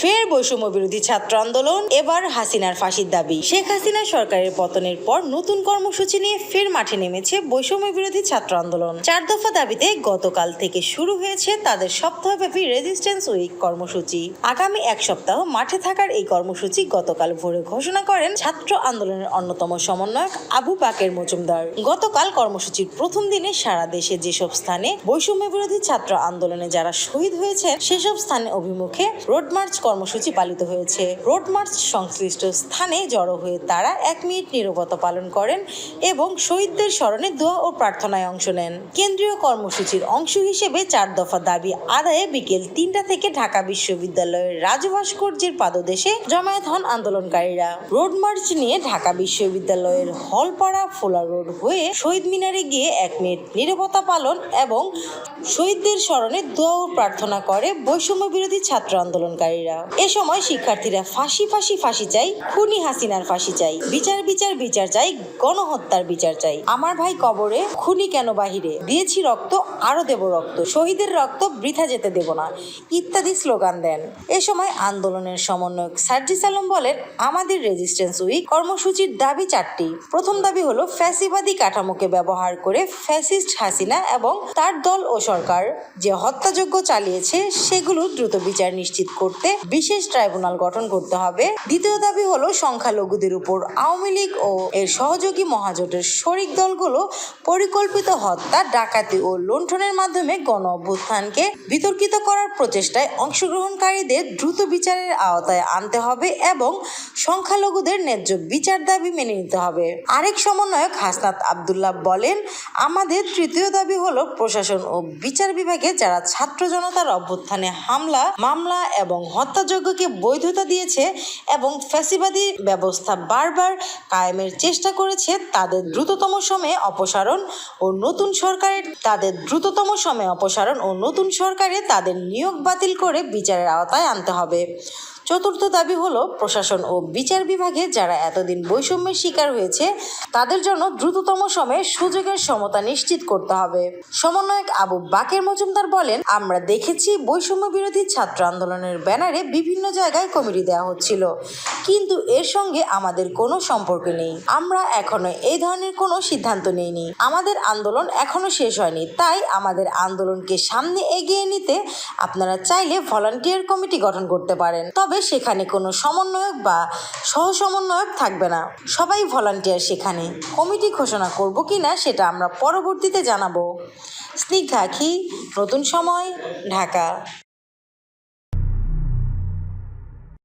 ফের বৈষম্য বিরোধী ছাত্র আন্দোলন, এবার হাসিনার ফাঁসির দাবি। শেখ হাসিনা সরকারের পতনের পর নতুন কর্মসূচি নিয়ে ফের মাঠে নেমেছে বৈষম্য বিরোধী ছাত্র আন্দোলন। চার দফা দাবিতে গতকাল থেকে শুরু হয়েছে তাদের সপ্তাহব্যাপী রেজিস্ট্যান্স উইক কর্মসূচি। আগামী এক সপ্তাহ মাঠে থাকার এই কর্মসূচি গতকাল ভোরে ঘোষণা করেন ছাত্র আন্দোলনের অন্যতম সমন্বয়ক আবু বাকের মজুমদার। গতকাল কর্মসূচির প্রথম দিনে সারা দেশে যেসব স্থানে বৈষম্য বিরোধী ছাত্র আন্দোলনে যারা শহীদ হয়েছে, সেসব স্থানে অভিমুখে রোড মার্চ কর্মসূচি পালিত হয়েছে। রোড মার্চ সংশ্লিষ্ট স্থানে জড়ো হয়ে তারা এক মিনিট নিরবতা পালন করেন এবং শহীদদের স্মরণে দোয়া ও প্রার্থনায় অংশ নেন। কেন্দ্রীয় কর্মসূচির অংশ হিসেবে চার দফা দাবি আদায়ে বিকেল তিনটা থেকে ঢাকা বিশ্ববিদ্যালয়ের রাজভাস্কর্যের পাদদেশে জমায়েত হন আন্দোলনকারীরা। রোড মার্চ নিয়ে ঢাকা বিশ্ববিদ্যালয়ের হলপাড়া ফোলা রোড হয়ে শহীদ মিনারে গিয়ে এক মিনিট নিরবতা পালন এবং শহীদদের স্মরণে দোয়া ও প্রার্থনা করে বৈষম্য বিরোধী ছাত্র আন্দোলনকারীরা। এ সময় শিক্ষার্থীরা ফাঁসি ফাঁসি ফাঁসি চাই, খুনি হাসিনার ফাঁসি চাই, বিচার বিচার বিচার চাই, গণহত্যার বিচার চাই। আমার ভাই কবরে খুনি কেন বাহিরে? দিয়েছি রক্ত আরও দেব রক্ত। শহীদের রক্ত বৃথা যেতে দেব না। ইত্যাদি স্লোগান দেন। এ সময় আন্দোলনের সমন্বয়ক সার্জিস আলম বলেন, আমাদের রেজিস্ট্যান্স উইক কর্মসূচির দাবি চারটি। প্রথম দাবি হলো ফ্যাসিবাদী কাঠামোকে ব্যবহার করে ফ্যাসিস্ট হাসিনা এবং তার দল ও সরকার যে হত্যাযজ্ঞ চালিয়েছে, সেগুলো দ্রুত বিচার নিশ্চিত করতে বিশেষ ট্রাইব্যুনাল গঠন করতে হবে। দ্বিতীয় দাবি হলো সংখ্যালঘুদের উপর আওয়ামী লীগ ও এর সহযোগী মহাজোটের শরিক দলগুলো পরিকল্পিত হত্যা, ডাকাতি ও লুণ্ঠনের মাধ্যমে গণ অভ্যুত্থানকে বিতর্কিত করার প্রচেষ্টায় অংশগ্রহণকারীদের দ্রুত বিচারের আওতায় আনতে হবে এবং সংখ্যালঘুদের ন্যায্য বিচার দাবি মেনে নিতে হবে। আরেক সমন্বয়ক হাসনাত আবদুল্লাহ বলেন, আমাদের তৃতীয় দাবি হলো প্রশাসন ও বিচার বিভাগে যারা ছাত্র জনতার অভ্যুত্থানে হামলা, মামলা এবং হত্যাযজ্ঞকে বৈধতা দিয়েছে এবং ফ্যাসিবাদী ব্যবস্থা বারবার কায়েমের চেষ্টা করেছে, তাদের দ্রুততম সময়ে অপসারণ ও নতুন সরকারের তাদের দ্রুততম সময়ে অপসারণ ও নতুন সরকারে তাদের নিয়োগ বাতিল করে বিচারের আওতায় আনতে হবে। চতুর্থ দাবি হলো, প্রশাসন ও বিচার বিভাগে যারা এতদিন বৈষম্যের শিকার হয়েছে, তাদের জন্য দ্রুততম সময়ে সুযোগের সমতা নিশ্চিত করতে হবে। সমন্বয়ক আবু বাকের মজুমদার বলেন, আমরা দেখেছি বৈষম্য বিরোধী ছাত্র আন্দোলনের ব্যানারে বিভিন্ন জায়গায় কমিটি দেওয়া হচ্ছিল। কিন্তু এর সঙ্গে আমাদের কোনো সম্পর্ক নেই। আমরা এখনও এই ধরনের কোনো সিদ্ধান্ত নেইনি। আমাদের আন্দোলন এখনও শেষ হয়নি। তাই আমাদের আন্দোলনকে সামনে এগিয়ে নিতে আপনারা চাইলে ভলান্টিয়ার কমিটি গঠন করতে পারেন। তবে সেখানে কোনো সমন্বয়ক বা সহ সমন্বয়ক থাকবে না। সবাই ভলান্টিয়ার সেখানে। কমিটি ঘোষণা করব কি না সেটা আমরা পরবর্তীতে জানাব। স্নিগ্ধা আখি, নতুন সময়, ঢাকা।